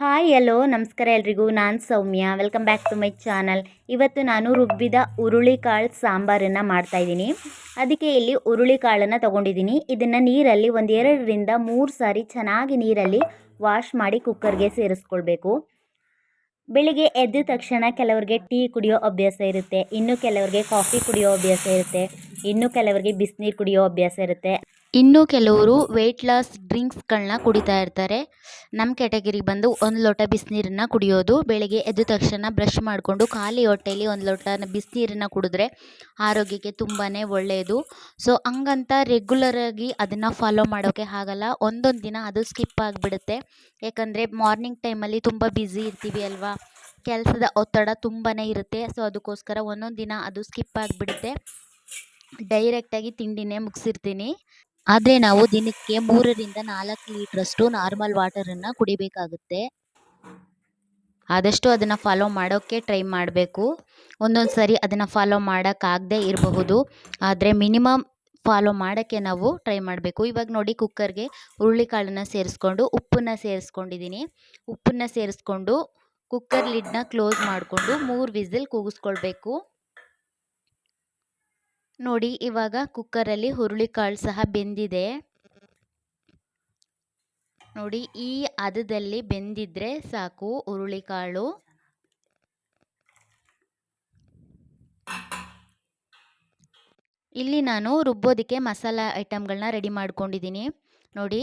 Hi hello ನಮಸ್ಕಾರ ಎಲ್ರಿಗೂ. ನಾನು Soumya. Welcome back to my channel ಇವತ್ತು ನಾನು ರುಬ್ಬಿದ ಹುರುಳಿಕಾಳು ಸಾಂಬಾರನ್ನು ಮಾಡ್ತಾಯಿದ್ದೀನಿ ಅದಕ್ಕೆ ಇಲ್ಲಿ ಹುರುಳಿಕಾಳನ್ನು ತೊಗೊಂಡಿದ್ದೀನಿ. ಇದನ್ನು ನೀರಲ್ಲಿ ಒಂದು ಎರಡರಿಂದ ಮೂರು ಸಾರಿ ಚೆನ್ನಾಗಿ ನೀರಲ್ಲಿ ವಾಶ್ ಮಾಡಿ ಕುಕ್ಕರ್ಗೆ ಸೇರಿಸ್ಕೊಳ್ಬೇಕು. ಬೆಳಿಗ್ಗೆ ಎದ್ದ ತಕ್ಷಣ ಕೆಲವರಿಗೆ ಟೀ ಕುಡಿಯೋ ಅಭ್ಯಾಸ ಇರುತ್ತೆ. ಇನ್ನು ಕೆಲವರಿಗೆ ಕಾಫಿ ಕುಡಿಯೋ ಅಭ್ಯಾಸ ಇರುತ್ತೆ. ಇನ್ನು ಕೆಲವರಿಗೆ ಬಿಸಿನೀರು ಕುಡಿಯೋ ಅಭ್ಯಾಸ ಇರುತ್ತೆ. ಇನ್ನು ಕೆಲವರು ವೆಯ್ಟ್ ಲಾಸ್ ಡ್ರಿಂಕ್ಸ್ಗಳನ್ನ ಕುಡಿತಾ ಇರ್ತಾರೆ. ನಮ್ಮ ಕ್ಯಾಟಗರಿಗೆ ಬಂದು ಒಂದು ಲೋಟ ಬಿಸಿನೀರನ್ನ ಕುಡಿಯೋದು, ಬೆಳಗ್ಗೆ ಎದ್ದ ತಕ್ಷಣ ಬ್ರಷ್ ಮಾಡಿಕೊಂಡು ಖಾಲಿ ಹೊಟ್ಟೆಲಿ ಒಂದು ಲೋಟ ಬಿಸಿನೀರನ್ನ ಕುಡಿದ್ರೆ ಆರೋಗ್ಯಕ್ಕೆ ತುಂಬಾ ಒಳ್ಳೆಯದು ಸೊ ಹಂಗಂತ ರೆಗ್ಯುಲರಾಗಿ ಅದನ್ನು ಫಾಲೋ ಮಾಡೋಕ್ಕೆ ಆಗಲ್ಲ. ಒಂದೊಂದು ದಿನ ಅದು ಸ್ಕಿಪ್ ಆಗಿಬಿಡುತ್ತೆ. ಯಾಕಂದರೆ ಮಾರ್ನಿಂಗ್ ಟೈಮಲ್ಲಿ ತುಂಬ ಬ್ಯುಸಿ ಇರ್ತೀವಿ ಅಲ್ವಾ? ಕೆಲಸದ ಒತ್ತಡ ತುಂಬಾ ಇರುತ್ತೆ. ಸೊ ಅದಕ್ಕೋಸ್ಕರ ಒಂದೊಂದು ದಿನ ಅದು ಸ್ಕಿಪ್ ಆಗಿಬಿಡುತ್ತೆ. ಡೈರೆಕ್ಟಾಗಿ ತಿಂಡಿನೇ ಮುಗಿಸಿರ್ತೀನಿ. ಆದರೆ ನಾವು ದಿನಕ್ಕೆ ಮೂರರಿಂದ ನಾಲ್ಕು ಲೀಟ್ರಷ್ಟು ನಾರ್ಮಲ್ ವಾಟರನ್ನು ಕುಡಿಬೇಕಾಗುತ್ತೆ. ಆದಷ್ಟು ಅದನ್ನು ಫಾಲೋ ಮಾಡೋಕ್ಕೆ ಟ್ರೈ ಮಾಡಬೇಕು. ಒಂದೊಂದು ಸರಿ ಅದನ್ನು ಫಾಲೋ ಮಾಡೋಕ್ಕಾಗದೇ ಇರಬಹುದು. ಆದರೆ ಮಿನಿಮಮ್ ಫಾಲೋ ಮಾಡೋಕ್ಕೆ ನಾವು ಟ್ರೈ ಮಾಡಬೇಕು. ಇವಾಗ ನೋಡಿ ಕುಕ್ಕರ್ಗೆ ಹುರುಳಿಕಾಳನ್ನು ಸೇರಿಸ್ಕೊಂಡು ಉಪ್ಪನ್ನು ಸೇರಿಸ್ಕೊಂಡಿದ್ದೀನಿ. ಉಪ್ಪನ್ನು ಸೇರಿಸ್ಕೊಂಡು ಕುಕ್ಕರ್ ಲಿಡ್ನ ಕ್ಲೋಸ್ ಮಾಡಿಕೊಂಡು ಮೂರು ವಿಸಿಲ್ ಕೂಗಿಸ್ಕೊಳ್ಬೇಕು. ನೋಡಿ ಇವಾಗ ಕುಕ್ಕರಲ್ಲಿ ಹುರುಳಿಕಾಳು ಸಹ ಬೆಂದಿದೆ. ನೋಡಿ ಈ ಹದದಲ್ಲಿ ಬೆಂದಿದ್ರೆ ಸಾಕು ಹುರುಳಿಕಾಳು ಇಲ್ಲಿ ನಾನು ರುಬ್ಬೋದಕ್ಕೆ ಮಸಾಲ ಐಟಮ್ಗಳನ್ನ ರೆಡಿ ಮಾಡ್ಕೊಂಡಿದ್ದೀನಿ. ನೋಡಿ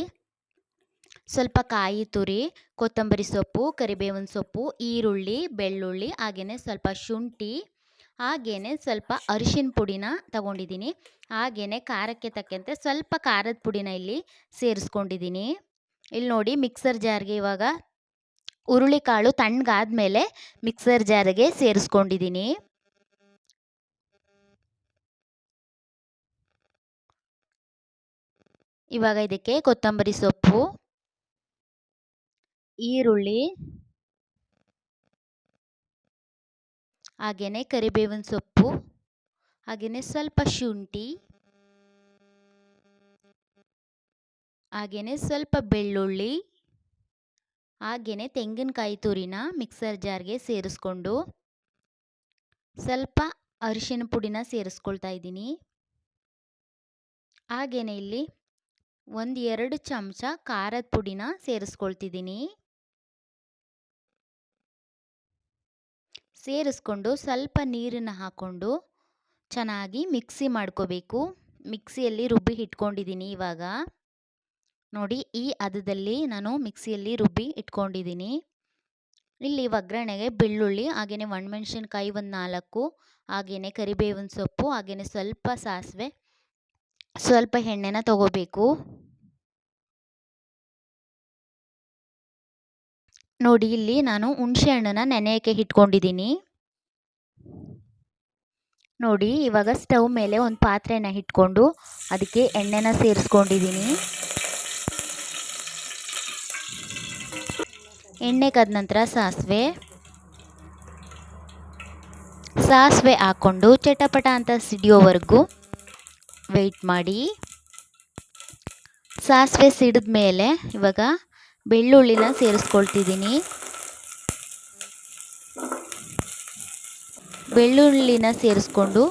ಸ್ವಲ್ಪ ಕಾಯಿ ತುರಿ, ಕೊತ್ತಂಬರಿ ಸೊಪ್ಪು, ಕರಿಬೇವಿನ ಸೊಪ್ಪು, ಈರುಳ್ಳಿ, ಬೆಳ್ಳುಳ್ಳಿ ಹಾಗೆಯೇ ಸ್ವಲ್ಪ ಶುಂಠಿ ಹಾಗೆಯೇ ಸ್ವಲ್ಪ ಅರಿಶಿನ ಪುಡಿನ ತಗೊಂಡಿದ್ದೀನಿ. ಹಾಗೆಯೇ ಖಾರಕ್ಕೆ ತಕ್ಕಂತೆ ಸ್ವಲ್ಪ ಖಾರದ ಪುಡಿನ ಇಲ್ಲಿ ಸೇರಿಸ್ಕೊಂಡಿದ್ದೀನಿ. ಇಲ್ಲಿ ನೋಡಿ ಮಿಕ್ಸರ್ ಜಾರ್ಗೆ ಇವಾಗ ಹುರುಳಿಕಾಳು ತಣ್ಣಗಾದ್ಮೇಲೆ ಮಿಕ್ಸರ್ ಜಾರ್ಗೆ ಸೇರಿಸ್ಕೊಂಡಿದ್ದೀನಿ. ಇವಾಗ ಇದಕ್ಕೆ ಕೊತ್ತಂಬರಿ ಸೊಪ್ಪು, ಈರುಳ್ಳಿ ಹಾಗೆಯೇ ಕರಿಬೇವಿನ ಸೊಪ್ಪು ಹಾಗೆಯೇ ಸ್ವಲ್ಪ ಶುಂಠಿ ಹಾಗೆಯೇ ಸ್ವಲ್ಪ ಬೆಳ್ಳುಳ್ಳಿ ಹಾಗೆಯೇ ತೆಂಗಿನಕಾಯಿ ತುರಿನ ಮಿಕ್ಸರ್ ಜಾರ್ಗೆ ಸೇರಿಸ್ಕೊಂಡು ಸ್ವಲ್ಪ ಅರಿಶಿನ ಪುಡಿನ ಸೇರಿಸ್ಕೊಳ್ತಾ ಇದ್ದೀನಿ. ಹಾಗೆಯೇ ಇಲ್ಲಿ ಒಂದು ಎರಡು ಚಮಚ ಖಾರದ ಪುಡಿನ ಸೇರಿಸ್ಕೊಳ್ತಿದ್ದೀನಿ. ಸೇರಿಸ್ಕೊಂಡು ಸ್ವಲ್ಪ ನೀರನ್ನು ಹಾಕ್ಕೊಂಡು ಚೆನ್ನಾಗಿ ಮಿಕ್ಸಿ ಮಾಡ್ಕೋಬೇಕು. ಮಿಕ್ಸಿಯಲ್ಲಿ ರುಬ್ಬಿ ಇಟ್ಕೊಂಡಿದ್ದೀನಿ ಇವಾಗ. ನೋಡಿ, ಈ ಹದದಲ್ಲಿ ನಾನು ಮಿಕ್ಸಿಯಲ್ಲಿ ರುಬ್ಬಿ ಇಟ್ಕೊಂಡಿದ್ದೀನಿ. ಇಲ್ಲಿ ಒಗ್ಗರಣೆಗೆ ಬೆಳ್ಳುಳ್ಳಿ ಹಾಗೆಯೇ ಒಣಮೆಣ್ಸಿನ್ಕಾಯಿ ಒಂದು ನಾಲ್ಕು ಹಾಗೆಯೇ ಕರಿಬೇವಿನ ಸೊಪ್ಪು ಹಾಗೆಯೇ ಸ್ವಲ್ಪ ಸಾಸಿವೆ, ಸ್ವಲ್ಪ ಎಣ್ಣೆನ ತಗೋಬೇಕು. ನೋಡಿ, ಇಲ್ಲಿ ನಾನು ಹುಣಸೆ ಹಣ್ಣನ್ನು ನೆನೆಯೋಕ್ಕೆ ಇಟ್ಕೊಂಡಿದ್ದೀನಿ. ನೋಡಿ, ಇವಾಗ ಸ್ಟವ್ ಮೇಲೆ ಒಂದು ಪಾತ್ರೆನ ಇಟ್ಕೊಂಡು ಅದಕ್ಕೆ ಎಣ್ಣೆನ ಸೇರಿಸ್ಕೊಂಡಿದ್ದೀನಿ. ಎಣ್ಣೆ ಕಾದ ನಂತರ ಸಾಸಿವೆ. ಸಾಸಿವೆ ಹಾಕ್ಕೊಂಡು ಚಟಪಟ ಅಂತ ಸಿಡಿಯೋವರೆಗೂ ವೆಯ್ಟ್ ಮಾಡಿ. ಸಾಸಿವೆ ಸಿಡಿದ ಮೇಲೆ ಇವಾಗ ಬೆಳ್ಳುಳ್ಳಿನ ಸೇರಿಸ್ಕೊಳ್ತಿದ್ದೀನಿ. ಬೆಳ್ಳುಳ್ಳಿನ ಸೇರಿಸ್ಕೊಂಡು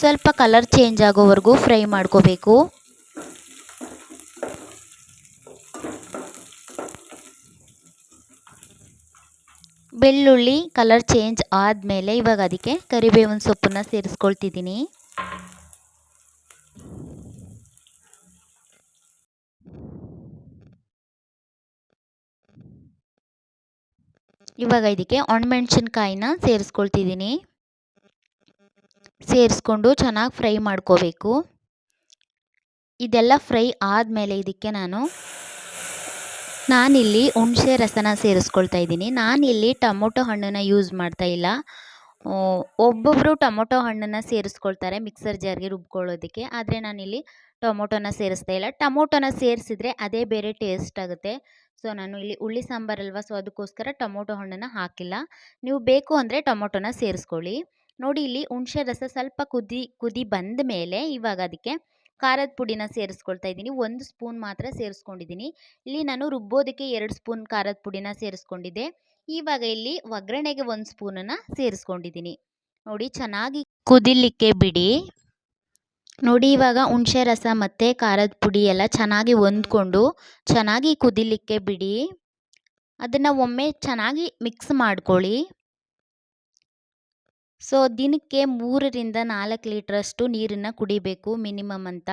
ಸ್ವಲ್ಪ ಕಲರ್ ಚೇಂಜ್ ಆಗೋವರೆಗೂ ಫ್ರೈ ಮಾಡ್ಕೋಬೇಕು. ಬೆಳ್ಳುಳ್ಳಿ ಕಲರ್ ಚೇಂಜ್ ಆದಮೇಲೆ ಇವಾಗ ಅದಕ್ಕೆ ಕರಿಬೇವಿನ ಸೊಪ್ಪನ್ನ ಸೇರಿಸ್ಕೊಳ್ತಿದ್ದೀನಿ. ಇವಾಗ ಇದಕ್ಕೆ ಒಣಮೆಣ್ಸಿನ್ಕಾಯಿನ ಸೇರಿಸ್ಕೊಳ್ತಿದ್ದೀನಿ. ಸೇರಿಸ್ಕೊಂಡು ಚೆನ್ನಾಗಿ ಫ್ರೈ ಮಾಡ್ಕೋಬೇಕು. ಇದೆಲ್ಲ ಫ್ರೈ ಆದಮೇಲೆ ಇದಕ್ಕೆ ನಾನು ನಾನಿಲ್ಲಿ ಹುಣಸೆ ರಸನ ಸೇರಿಸ್ಕೊಳ್ತಾ ಇದ್ದೀನಿ. ನಾನಿಲ್ಲಿ ಟೊಮೊಟೊ ಹಣ್ಣನ್ನು ಯೂಸ್ ಮಾಡ್ತಾ ಇಲ್ಲ. ಒಬ್ಬೊಬ್ಬರು ಟೊಮೊಟೊ ಹಣ್ಣನ್ನು ಸೇರಿಸ್ಕೊಳ್ತಾರೆ ಮಿಕ್ಸರ್ ಜಾರ್ಗೆ ರುಬ್ಕೊಳ್ಳೋದಕ್ಕೆ. ಆದರೆ ನಾನಿಲ್ಲಿ ಟೊಮೊಟೊನ ಸೇರಿಸ್ತಾ ಇಲ್ಲ. ಟೊಮೊಟೊನ ಸೇರಿಸಿದ್ರೆ ಅದೇ ಬೇರೆ ಟೇಸ್ಟ್ ಆಗುತ್ತೆ. ಸೊ, ನಾನು ಇಲ್ಲಿ ಹುಳಿ ಸಾಂಬಾರಲ್ವ ಸೊ, ಅದಕ್ಕೋಸ್ಕರ ಟೊಮೊಟೊ ಹಣ್ಣನ್ನು ಹಾಕಿಲ್ಲ. ನೀವು ಬೇಕು ಅಂದರೆ ಟೊಮೊಟೊನ ಸೇರಿಸ್ಕೊಳ್ಳಿ. ನೋಡಿ, ಇಲ್ಲಿ ಹುಣಸೆ ರಸ ಸ್ವಲ್ಪ ಕುದಿ ಕುದಿ ಬಂದ ಮೇಲೆ ಇವಾಗ ಅದಕ್ಕೆ ಖಾರದ ಪುಡಿನ ಸೇರಿಸ್ಕೊಳ್ತಾ ಇದ್ದೀನಿ. ಒಂದು ಸ್ಪೂನ್ ಮಾತ್ರ ಸೇರಿಸ್ಕೊಂಡಿದ್ದೀನಿ. ಇಲ್ಲಿ ನಾನು ರುಬ್ಬೋದಕ್ಕೆ ಎರಡು ಸ್ಪೂನ್ ಖಾರದ ಪುಡಿನ ಸೇರಿಸ್ಕೊಂಡಿದ್ದೆ. ಇವಾಗ ಇಲ್ಲಿ ಒಗ್ಗರಣೆಗೆ ಒಂದು ಸ್ಪೂನನ್ನು ಸೇರಿಸ್ಕೊಂಡಿದ್ದೀನಿ. ನೋಡಿ, ಚೆನ್ನಾಗಿ ಕುದಿಲಿಕ್ಕೆ ಬಿಡಿ. ನೋಡಿ, ಇವಾಗ ಹುಣಸೆ ರಸ ಮತ್ತು ಖಾರದ ಪುಡಿ ಎಲ್ಲ ಚೆನ್ನಾಗಿ ಹೊಂದ್ಕೊಂಡು ಚೆನ್ನಾಗಿ ಕುದಿಲಿಕ್ಕೆ ಬಿಡಿ. ಅದನ್ನು ಒಮ್ಮೆ ಚೆನ್ನಾಗಿ ಮಿಕ್ಸ್ ಮಾಡ್ಕೊಳ್ಳಿ. ಸೊ ದಿನಕ್ಕೆ ಮೂರರಿಂದ ನಾಲ್ಕು ಲೀಟ್ರಷ್ಟು ನೀರನ್ನು ಕುಡಿಬೇಕು ಮಿನಿಮಮ್ ಅಂತ.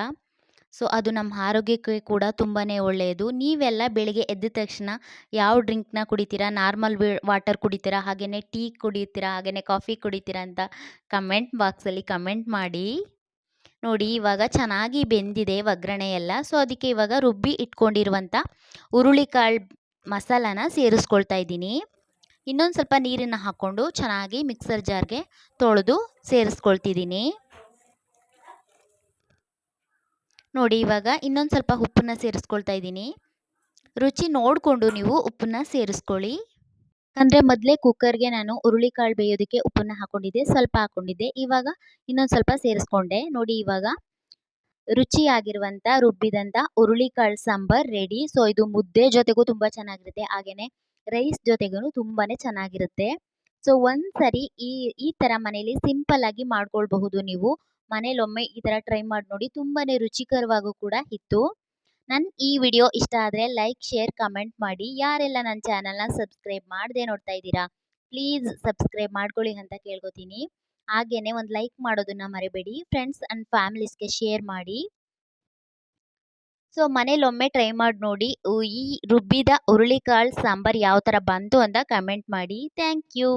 ಸೊ, ಅದು ನಮ್ಮ ಆರೋಗ್ಯಕ್ಕೆ ಕೂಡ ತುಂಬಾ ಒಳ್ಳೆಯದು. ನೀವೆಲ್ಲ ಬೆಳಗ್ಗೆ ಎದ್ದ ತಕ್ಷಣ ಯಾವ ಡ್ರಿಂಕ್ನ ಕುಡಿತೀರಾ? ನಾರ್ಮಲ್ ವಾಟರ್ ಕುಡಿತೀರಾ? ಹಾಗೆಯೇ ಟೀ ಕುಡಿತೀರಾ? ಹಾಗೆಯೇ ಕಾಫಿ ಕುಡಿತೀರಾ ಅಂತ ಕಮೆಂಟ್ ಬಾಕ್ಸಲ್ಲಿ ಕಮೆಂಟ್ ಮಾಡಿ. ನೋಡಿ, ಇವಾಗ ಚೆನ್ನಾಗಿ ಬೆಂದಿದೆ ಒಗ್ಗರಣೆ ಎಲ್ಲ. ಸೊ, ಅದಕ್ಕೆ ಇವಾಗ ರುಬ್ಬಿ ಇಟ್ಕೊಂಡಿರುವಂಥ ಹುರುಳಿಕಾಳು ಮಸಾಲಾನ ಸೇರಿಸ್ಕೊಳ್ತಾ ಇದ್ದೀನಿ. ಇನ್ನೊಂದು ಸ್ವಲ್ಪ ನೀರನ್ನು ಹಾಕ್ಕೊಂಡು ಚೆನ್ನಾಗಿ ಮಿಕ್ಸರ್ ಜಾರ್ಗೆ ತೊಳೆದು ಸೇರಿಸ್ಕೊಳ್ತಿದ್ದೀನಿ. ನೋಡಿ, ಇವಾಗ ಇನ್ನೊಂದು ಸ್ವಲ್ಪ ಉಪ್ಪನ್ನ ಸೇರಿಸ್ಕೊಳ್ತಾ ಇದ್ದೀನಿ. ರುಚಿ ನೋಡಿಕೊಂಡು ನೀವು ಉಪ್ಪನ್ನ ಸೇರಿಸ್ಕೊಳ್ಳಿ. ಅಂದರೆ ಮೊದಲೇ ಕುಕ್ಕರ್ಗೆ ನಾನು ಹುರುಳಿಕಾಳು ಬೇಯೋದಕ್ಕೆ ಉಪ್ಪನ್ನ ಹಾಕ್ಕೊಂಡಿದ್ದೆ ಸ್ವಲ್ಪ ಹಾಕ್ಕೊಂಡಿದ್ದೆ ಇವಾಗ ಇನ್ನೊಂದು ಸ್ವಲ್ಪ ಸೇರಿಸ್ಕೊಂಡೆ. ನೋಡಿ, ಇವಾಗ ರುಚಿಯಾಗಿರುವಂಥ ರುಬ್ಬಿದಂಥ ಹುರುಳಿಕಾಳು ಸಾಂಬಾರ್ ರೆಡಿ ಸೊ ಇದು ಮುದ್ದೆ ಜೊತೆಗೂ ತುಂಬ ಚೆನ್ನಾಗಿರುತ್ತೆ. ಹಾಗೆಯೇ ರೈಸ್ ಜೊತೆಗೂ ತುಂಬಾ ಚೆನ್ನಾಗಿರುತ್ತೆ. ಸೊ ಒಂದು ಸರಿ ಈ ಈ ಥರ ಮನೇಲಿ ಸಿಂಪಲ್ಲಾಗಿ ಮಾಡ್ಕೊಳ್ಬಹುದು ನೀವು. ಮನೇಲಿ ಒಮ್ಮೆ ಈ ಥರ ಟ್ರೈ ಮಾಡಿ ನೋಡಿ ತುಂಬಾ ರುಚಿಕರವಾಗೂ ಕೂಡ ಇತ್ತು. ನನ್ನ ಈ ವಿಡಿಯೋ ಇಷ್ಟ ಆದರೆ ಲೈಕ್ ಶೇರ್ ಕಮೆಂಟ್ ಮಾಡಿ. ಯಾರೆಲ್ಲ ನನ್ನ ಚಾನಲ್ನ ಸಬ್ಸ್ಕ್ರೈಬ್ ಮಾಡದೆ ನೋಡ್ತಾ ಇದ್ದೀರಾ ಪ್ಲೀಸ್ ಸಬ್ಸ್ಕ್ರೈಬ್ ಮಾಡ್ಕೊಳ್ಳಿ ಅಂತ ಕೇಳ್ಕೊತೀನಿ. ಹಾಗೇನೆ ಒಂದು ಲೈಕ್ ಮಾಡೋದನ್ನ ಮರಿಬೇಡಿ. ಫ್ರೆಂಡ್ಸ್ ಆ್ಯಂಡ್ ಫ್ಯಾಮಿಲೀಸ್ಗೆ ಶೇರ್ ಮಾಡಿ. ಸೊ ಮನೇಲೊಮ್ಮೆ ಟ್ರೈ ಮಾಡಿ ನೋಡಿ. ಈ ರುಬ್ಬಿದ ಹುರುಳಿಕಾಳು ಸಾಂಬಾರು ಯಾವ ಥರ ಬಂತು ಅಂತ ಕಮೆಂಟ್ ಮಾಡಿ. Thank you